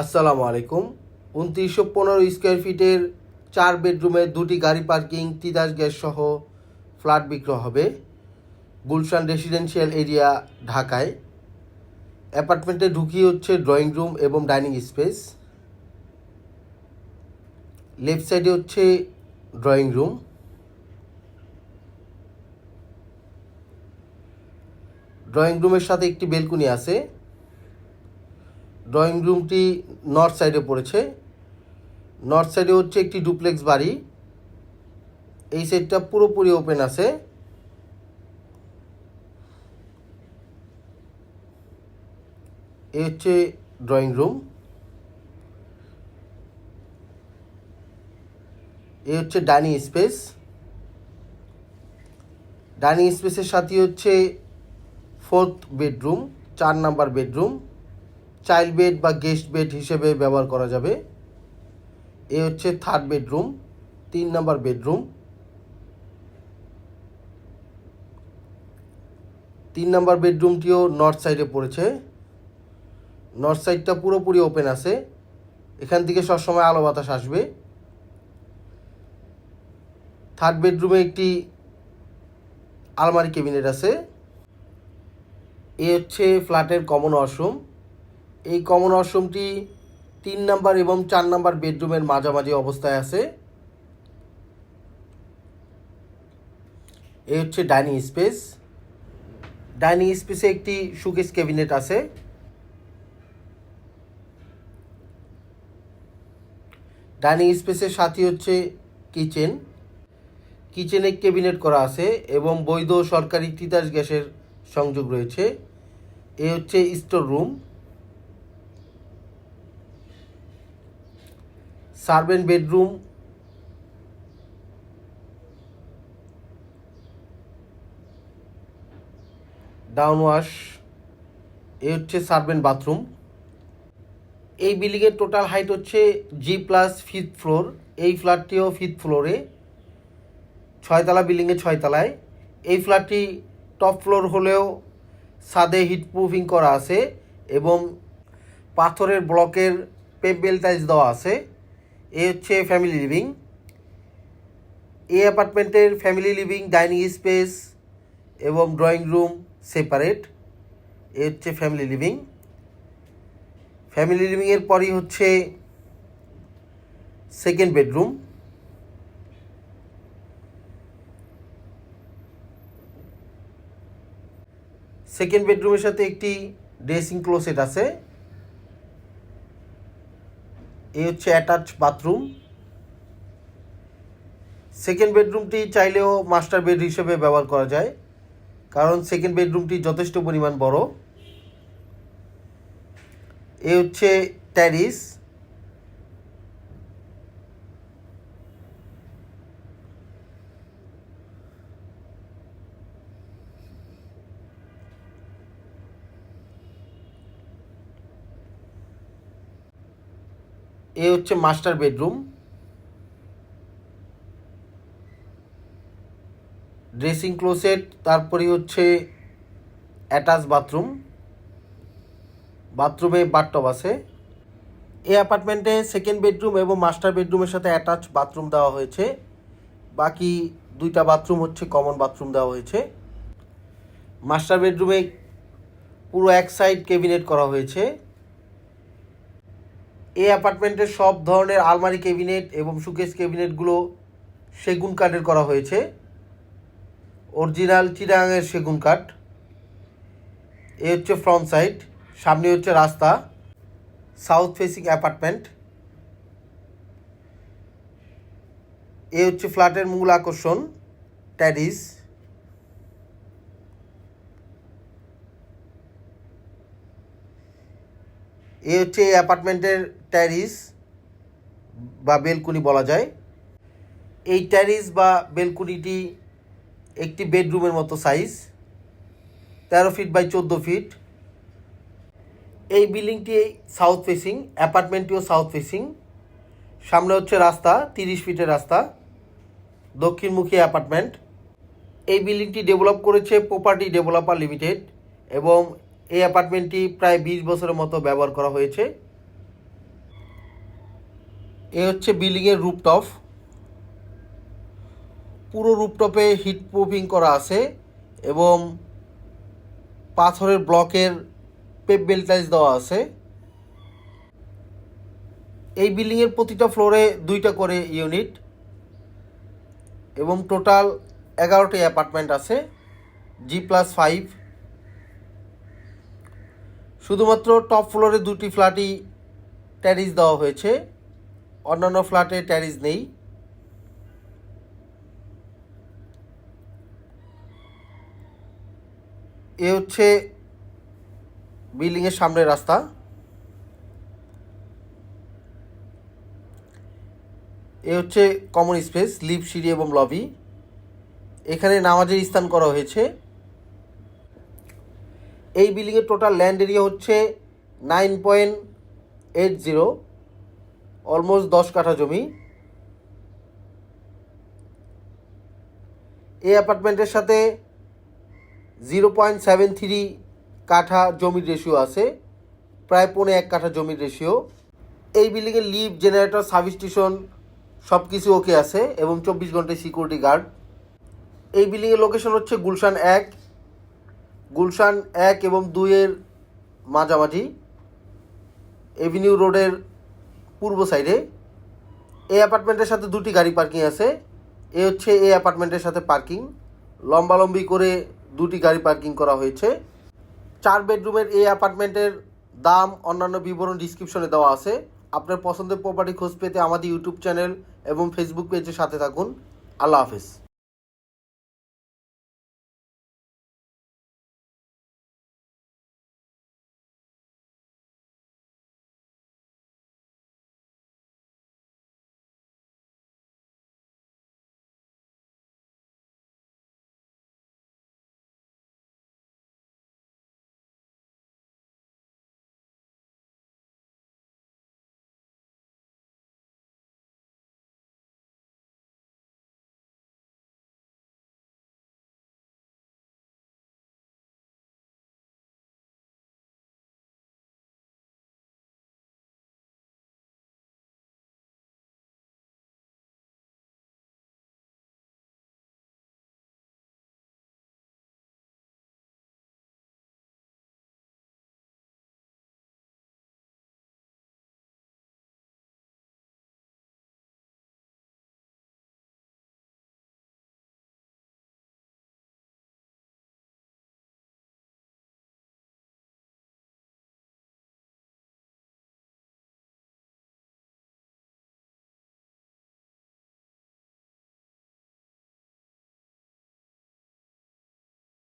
আসসালামু আলাইকুম। উনত্রিশশো পনেরো স্কোয়ার ফিটের চার বেডরুমে দুটি গাড়ি পার্কিং, তিতাস গ্যাস সহ ফ্ল্যাট বিক্রয় হবে গুলশান রেসিডেন্সিয়াল এরিয়া, ঢাকায়। অ্যাপার্টমেন্টে ঢুকিয়ে হচ্ছে ড্রয়িং রুম এবং ডাইনিং স্পেস। লেফট সাইডে হচ্ছে ড্রয়িং রুম। ড্রয়িং রুমের সাথে একটি বেলকুনি আছে। ড্রয়িং রুমটি নর্থ সাইডে পড়েছে। নর্থ সাইডে হচ্ছে একটি ডুপ্লেক্স বাড়ি। এই সাইডটা পুরোপুরি ওপেন আছে। এই হচ্ছে ড্রয়িং রুম। এ হচ্ছে ডাইনিং স্পেস। ডাইনিং স্পেসের সাথে হচ্ছে ফোর্থ বেডরুম, চার নাম্বার বেডরুম। চাইল্ড বেড বা গেস্ট বেড হিসেবে ব্যবহার করা যাবে। এ হচ্ছে থার্ড বেডরুম, তিন নাম্বার বেডরুম। তিন নাম্বার বেডরুমটিও নর্থ সাইডে পড়েছে। নর্থ সাইডটা পুরোপুরি ওপেন আছে। এখান থেকে সবসময় আলো বাতাস আসবে। থার্ড বেডরুমে একটি আলমারি ক্যাবিনেট আছে। এ হচ্ছে ফ্ল্যাটের কমন ওয়াশরুম। এই কমন ওয়াশরুমটি তিন নাম্বার এবং চার নাম্বার বেডরুমের মাঝামাঝি অবস্থায় আছে। এই হচ্ছে ডাইনিং স্পেস। ডাইনিং স্পেসে একটি সুকেস ক্যাবিনেট আছে। ডাইনিং স্পেসের সাথে হচ্ছে কিচেন। কিচেনে ক্যাবিনেট করা আছে এবং বৈধ সরকারি তিতাস গ্যাসের সংযোগ রয়েছে। এ হচ্ছে store room. Servant bedroom, down wash এ হচ্ছে সার্ভেন্ট বাথরুম। এই বিল্ডিংয়ের টোটাল হাইট হচ্ছে জি প্লাস ফিফথ ফ্লোর। এই ফ্ল্যাটটিও ফিফথ ফ্লোরে। ছয়তলা বিল্ডিংয়ে ছয়তলায়। এই ফ্ল্যাটটি টপ ফ্লোর হলেও সাদে হিট প্রুফিং করা আছে এবং পাথরের ব্লকের পেবেল টাইলস দেওয়া আছে। এ হচ্ছে ফ্যামিলি লিভিং এই অ্যাপার্টমেন্টের ফ্যামিলি লিভিং ডাইনিং স্পেস এবং ড্রয়িং রুম সেপারেট এ হচ্ছে ফ্যামিলি লিভিং ফ্যামিলি লিভিংয়ের পরই হচ্ছে সেকেন্ড বেডরুম সেকেন্ড বেডরুমের সাথে একটি ড্রেসিং ক্লোসেট আছে। এই হচ্ছে অ্যাটাচ বাথরুম। সেকেন্ড বেডরুমটি চাইলেও মাস্টার বেড হিসেবে ব্যবহার করা যায়, কারণ সেকেন্ড বেডরুমটি যথেষ্ট পরিমাণ বড়। এ হচ্ছে ট্যারিস। এ হচ্ছে মাস্টার বেডরুম ড্রেসিং ক্লোসেট তারপরে হচ্ছে অ্যাটাচ বাথরুম বাথরুমে বাথটব আছে। এই অ্যাপার্টমেন্টে সেকেন্ড বেডরুম এবং মাস্টার বেডরুমের সাথে অ্যাটাচ বাথরুম দেওয়া হয়েছে। বাকি দুইটা বাথরুম হচ্ছে কমন বাথরুম দেওয়া হয়েছে। মাস্টার বেডরুমে পুরো এক সাইড ক্যাবিনেট করা হয়েছে। এই অ্যাপার্টমেন্টের সব ধরনের আলমারি ক্যাবিনেট এবং সুকেস ক্যাবিনেটগুলো সেগুন কাঠের করা হয়েছে। অরিজিনাল চিরাঙের সেগুন কাঠ। এ হচ্ছে ফ্রন্ট সাইড, সামনে হচ্ছে রাস্তা। South facing apartment. এ হচ্ছে ফ্ল্যাটের মূল আকর্ষণ, ট্যারিস। এ হচ্ছে এই অ্যাপার্টমেন্টের ট্যারিস বা বেলকুনি বলা যায়। এই ট্যারিস বা বেলকুনিটি একটি বেডরুমের মতো সাইজ, তেরো ফিট বাই চোদ্দ ফিট। এই বিল্ডিংটি সাউথ ফেসিং, অ্যাপার্টমেন্টটিও সাউথ ফেসিং। সামনে হচ্ছে রাস্তা, তিরিশ ফিটের রাস্তা, দক্ষিণমুখী অ্যাপার্টমেন্ট। এই বিল্ডিংটি ডেভেলপ করেছে প্রপার্টি ডেভেলপার লিমিটেড এবং এই অ্যাপার্টমেন্টটি প্রায় বিশ বছরের মতো ব্যবহার করা হয়েছে। এ হচ্ছে বিল্ডিংয়ের রুপটপ পুরো রুপটপে হিট প্রুফিং করা আছে এবং পাথরের ব্লকের পেপ বেলটাইজ দেওয়া আছে। এই বিল্ডিংয়ের প্রতিটা ফ্লোরে দুইটা করে ইউনিট এবং টোটাল এগারোটি অ্যাপার্টমেন্ট আছে জি প্লাস ফাইভ শুধুমাত্র টপ ফ্লোরে দুটি ফ্ল্যাটই ট্যারিস দেওয়া হয়েছে। অন্যান্য ফ্ল্যাটে ট্যারিস নেই। এ হচ্ছে বিল্ডিংয়ের সামনের রাস্তা। এ হচ্ছে কমন স্পেস লিফট সিঁড়ি এবং লবি এখানে নামাজের স্থান করা হয়েছে। এই বিল্ডিংয়ের টোটাল ল্যান্ড এরিয়া হচ্ছে nine point eight zero almost দশ কাঠা জমি। এই অ্যাপার্টমেন্টের সাথে জিরো পয়েন্ট সেভেন থ্রি কাঠা জমির রেশিও আছে, প্রায় পৌনে এক কাঠা জমির রেশিও এই বিল্ডিংয়ের লিফট জেনারেটর সাব স্টেশন সব কিছু ওকে আছে এবং চব্বিশ ঘন্টায় সিকিউরিটি গার্ড এই বিল্ডিংয়ের লোকেশন হচ্ছে গুলশান এক। গুলশান এক এবং দুইয়ের মাঝামাঝি। এভিনিউ রোডের পূর্ব সাইডে। এই অ্যাপার্টমেন্টের সাথে দুটি গাড়ি পার্কিং আছে। এ হচ্ছে এই অ্যাপার্টমেন্টের সাথে পার্কিং লম্বালম্বি করে দুটি গাড়ি পার্কিং করা হয়েছে। চার বেডরুমের এই অ্যাপার্টমেন্টের দাম, অন্যান্য বিবরণ ডিসক্রিপশনে দেওয়া আছে। আপনার পছন্দের প্রপার্টি খোঁজ পেতে আমাদের ইউটিউব চ্যানেল এবং ফেসবুক পেজের সাথে থাকুন। আল্লাহ হাফেজ।